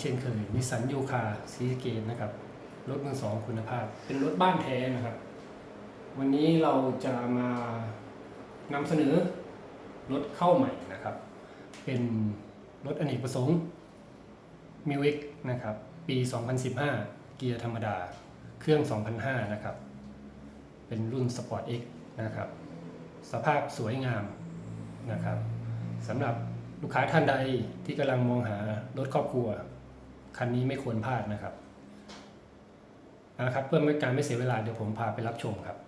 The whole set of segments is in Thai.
เช่นเคยนิสันยูคาซีเกตนะครับ รถมือสองคุณภาพ เป็นรถบ้านแท้นะครับ วันนี้เราจะมานำเสนอรถเข้าใหม่นะครับ เป็นรถอเนกประสงค์มิว x นะครับ ปี 2015 เกียร์ธรรมดา เครื่อง 2005 นะครับ เป็นรุ่น Sport X นะครับ สภาพสวยงามนะครับสำหรับลูกค้าท่านใดที่กำลังมองหารถครอบครัว คันนี้ไม่ควรพลาดนะครับนะครับ เพื่อไม่การไม่เสียเวลาเดี๋ยวผมพาไปรับชมครับ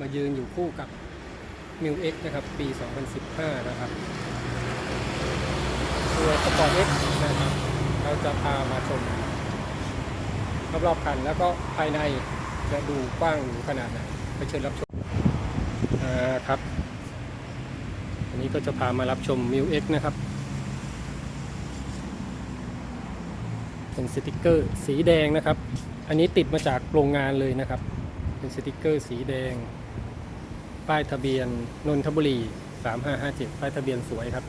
มายืนอยู่คู่กับ m ิ w X นะครับ ปี 2015 นะครับ ตัว Sport X นะครับ เราจะพามาชมรอบๆคัน แล้วก็ภายในจะดูกว้างหรูขนาดไหนไปเชิญรับชมอ่าครับ อันนี้ก็จะพามารับชม m ิ w X นะครับ เป็นสติกเกอร์สีแดงนะครับ อันนี้ติดมาจากโรงงานเลยนะครับ เป็นสติกเกอร์สีแดง ป้ายทะเบียนนนทบุรี 3557 ป้ายทะเบียนสวยครับ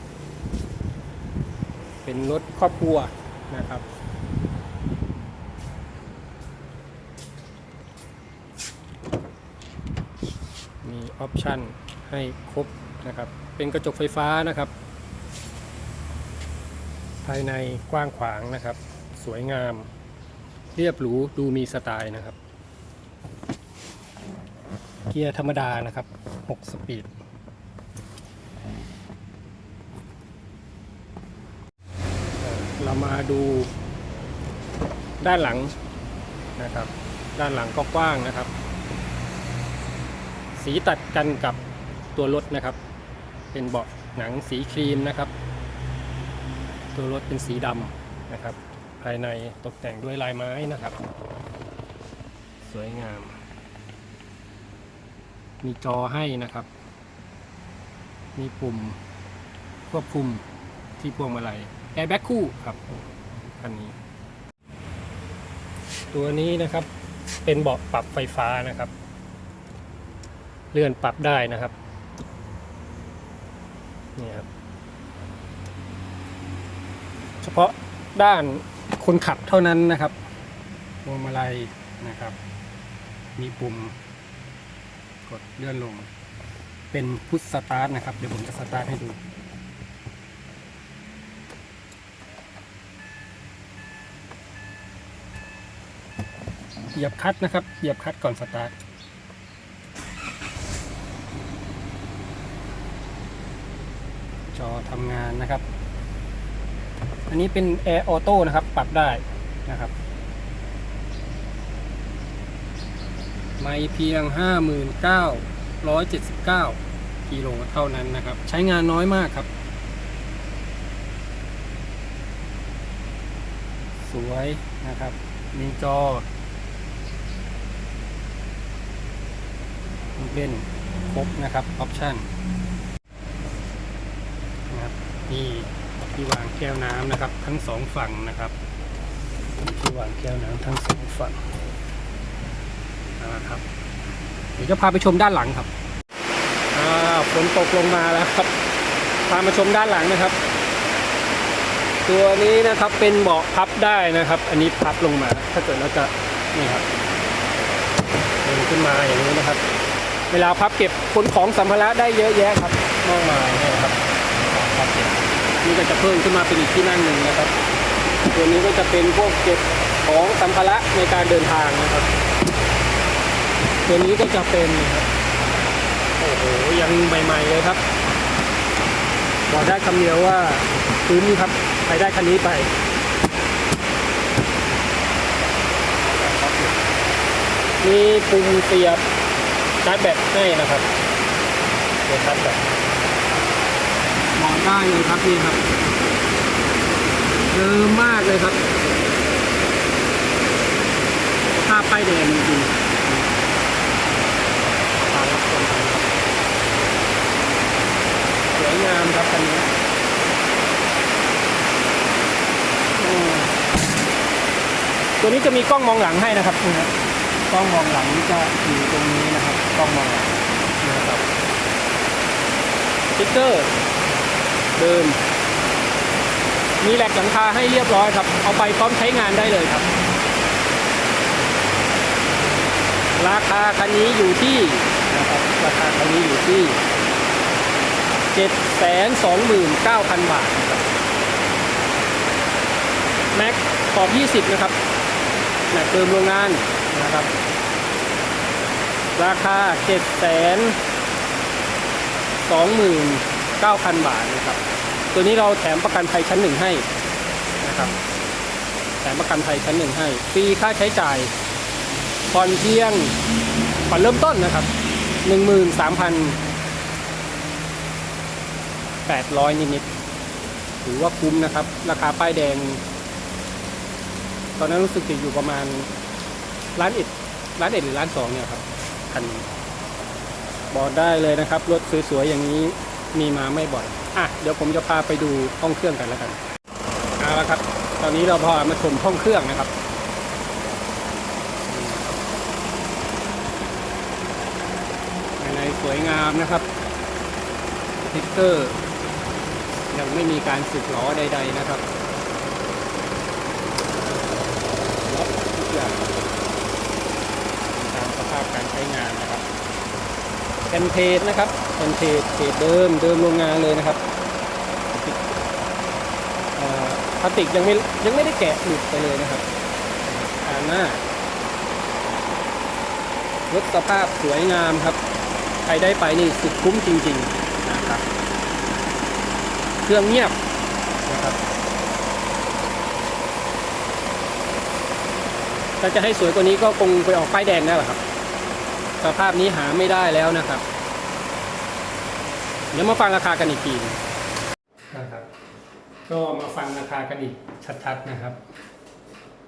เป็นรถครอบครัวนะครับ มีออปชันให้ครบนะครับ เป็นกระจกไฟฟ้านะครับ ภายในกว้างขวางนะครับ สวยงาม เรียบหรูดูมีสไตล์นะครับ เกียร์ธรรมดานะครับ 6 สปีด เรามาดูด้านหลังนะครับ ด้านหลังก็กว้างนะครับ สีตัดกันกับตัวรถนะครับ เป็นเบาะหนังสีครีมนะครับ ตัวรถเป็นสีดำนะครับ ภายในตกแต่งด้วยลายไม้นะครับ สวยงาม มีจอให้นะครับ มีปุ่มควบคุมที่พวงมาลัยแอร์แบ็กคู่ครับคันนี้ ตัวนี้นะครับเป็นเบาะปรับไฟฟ้านะครับ เลื่อนปรับได้นะครับนี่ครับเฉพาะด้านคนขับเท่านั้นนะครับพวงมาลัยนะครับ มีปุ่ม กดเลื่อนลง เป็นพุทสตาร์ทนะครับ เดี๋ยวผมจะสตาร์ทให้ดูเหยียบคัดนะครับเหยียบคัดก่อนสตาร์ทจอทำงานนะครับ อันนี้เป็นแอร์ออโต้นะครับ ปรับได้นะครับ ไม่เพียง 59,179 กิโลเท่านั้นนะครับ ใช้งานน้อยมากครับ สวยนะครับ มีจอลูกเล่นครบนะครับ ออปชั่นนะครับนี่ที่วางแก้วน้ำนะครับ ทั้งสองฝั่งนะครับที่วางแก้วน้ำทั้งสองฝั่ง นะครับ เดี๋ยวจะพาไปชมด้านหลังครับฝนตกลงมาแล้วครับ พามาชมด้านหลังนะครับ ตัวนี้นะครับเป็นเบาะพับได้นะครับ อันนี้พับลงมา ถ้าเกิดเราจะนี่ครับเดินขึ้นมาอย่างนี้นะครับ เวลาพับเก็บขนของสัมภาระได้เยอะแยะครับมากมายนะครับพับเก็บนี่ก็จะเพิ่มขึ้นมาเป็นอีกที่นั่งหนึ่งนะครับ ตัวนี้ก็จะเป็นพวกเก็บของสัมภาระในการเดินทางนะครับ ตัวนี้ก็จะเป็นนะครับโอ้โหยังใหม่ๆเลยครับบอกได้คำเดียวว่าพื้นครับใครได้คันนี้ไปมีปุ่มเสียบชาร์จแบตให้นะครับเดี๋ยวชาร์จแบตมองได้เลยครับนี่ครับเดิมมากเลยครับภาพป้ายแดงจริงๆมารับชมกันครับส วยงามครับคันนี้ตัวนี้จะมีกล้องมองหลังให้นะครับนี่ครับกล้องมองหลังจะอยู่ตรงนี้นะครับ กล้องมองหลังนะครับสติ๊กเกอร์เดิมมีแหลกหลังคาให้เรียบร้อยครับ เอาไปพร้อมใช้งานได้เลยครับ ราคาคันนี้อยู่ที่นะครับราคาคันนี้อยู่ที่ 729,000 บาทนะครับแม็กขอบ 20 นะครับแม็กเติมโรงงานนะครับ ราคา 7 2 9 0 0 0 บาทนะครับ ตัวนี้เราแถมประกันภัยชั้นหนึ่งให้นะครับ แถมประกันภัยชั้นหนึ่งให้ฟรีค่าใช้จ่ายผ่อนเพียงผ่อนเริ่มต้นนะครับ 800 นิดๆถือว่าคุ้มนะครับ ราคาป้ายแดง ตอนนั้นรู้สึกจะอยู่ประมาณร้านเอ็ดร้านเอ็ดหรือร้านสองเนี่ยครับคันนี้บอกได้เลยนะครับ รถสวยๆ อย่างนี้มีมาไม่บ่อย อะ เดี๋ยวผมจะพาไปดูห้องเครื่องกันแล้วกัน เอาละครับ ตอนนี้เราพามาชมห้องเครื่องนะครับ ภายในสวยงามนะครับสติ๊กเกอร์ ยังไม่มีการสึกหล้อใด ๆ นะครับล็อกทุกอย่างตามสภาพการใช้งานนะครับแอนเทสนะครับแอนเทสเทสเดิมเดิมโรงงานเลยนะครับพลาสติกยังไม่ยังไม่ได้แกะหลุดไปเลยนะครับอ่านหน้ารถสภาพสวยงามครับ ใครได้ไปนี่สุดคุ้มจริง ๆ เครื่องเงียบนะครับถ้าจะให้สวยกว่านี้ก็คงไปออกป้ายแดงแล้วล่ะครับ สภาพนี้หาไม่ได้แล้วนะครับ เดี๋ยวมาฟังราคากันอีกทีนะครับ ก็มาฟังราคากันอีกชัดๆนะครับ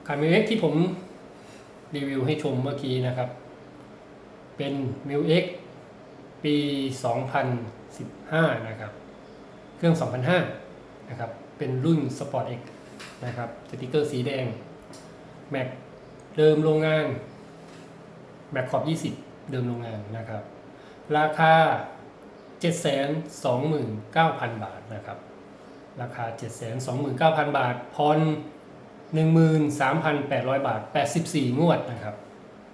คาร์มิเอ็กที่ผมรีวิวให้ชมเมื่อกี้นะครับ เป็นมิวเอ็กปี 2015 นะครับ เครื่อง 2005 นะครับ เป็นรุ่น Sport X นะครับ สติกเกอร์สีแดง แม็กเดิมโรงงาน แม็กขอบ 20 เดิมโรงงานนะครับ ราคา 729,000 บาทนะครับ ราคา 729,000 บาทพร13,800 บาท 84 งวดนะครับ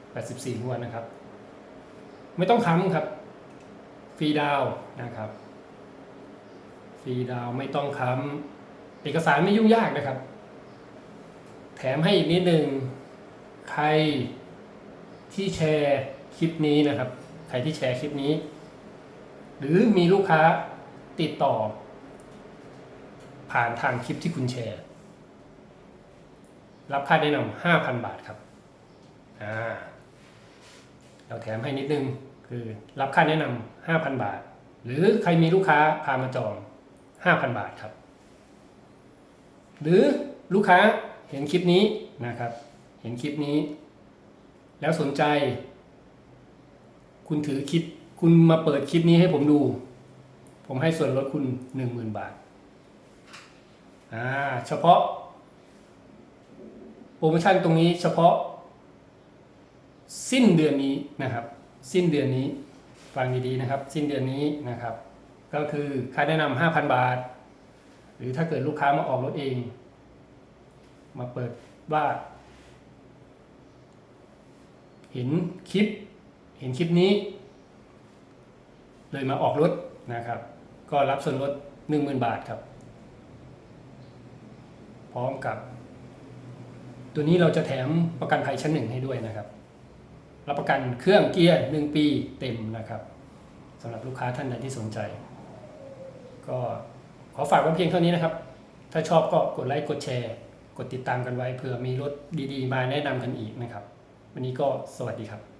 84 งวดนะครับ ไม่ต้องค้ำครับ ฟรีดาวน์นะครับ ฟรีดาวไม่ต้องค้ำเอกสารไม่ยุ่งยากนะครับ แถมให้อีกนิดหนึ่งใครที่แชร์คลิปนี้นะครับ ใครที่แชร์คลิปนี้ หรือมีลูกค้าติดต่อ ผ่านทางคลิปที่คุณแชร์ รับค่าแนะนำห้าพันบาทครับอ่าเราแถมให้นิดนึงคือรับค่าแนะนำห้าพันบาท หรือใครมีลูกค้าพามาจอง ห้าพันบาทครับ หรือลูกค้าเห็นคลิปนี้นะครับ เห็นคลิปนี้ แล้วสนใจ คุณถือคลิป คุณมาเปิดคลิปนี้ให้ผมดู ผมให้ส่วนลดคุณหนึ่งหมื่นบาทอ่าเฉพาะ โปรโมชั่นตรงนี้เฉพาะ สิ้นเดือนนี้นะครับ สิ้นเดือนนี้ฟังดีๆนะครับ สิ้นเดือนนี้นะครับ ก็คือค่าแนะนำห้าพันบาท หรือถ้าเกิดลูกค้ามาออกรถเอง มาเปิดว่า เห็นคลิป เห็นคลิปนี้ เลยมาออกรถนะครับ ก็รับส่วนลดหนึ่งหมื่นบาทครับ พร้อมกับ ตัวนี้เราจะแถมประกันภัยชั้นหนึ่งให้ด้วยนะครับ รับประกันเครื่องเกียร์หนึ่งปีเต็มนะครับสำหรับลูกค้าท่านใดที่สนใจ ก็ขอฝากไว้เพียงเท่านี้นะครับ ถ้าชอบก็กดไลค์กดแชร์ กดติดตามกันไว้เผื่อมีรถดีๆ มาแนะนำกันอีกนะครับ วันนี้ก็สวัสดีครับ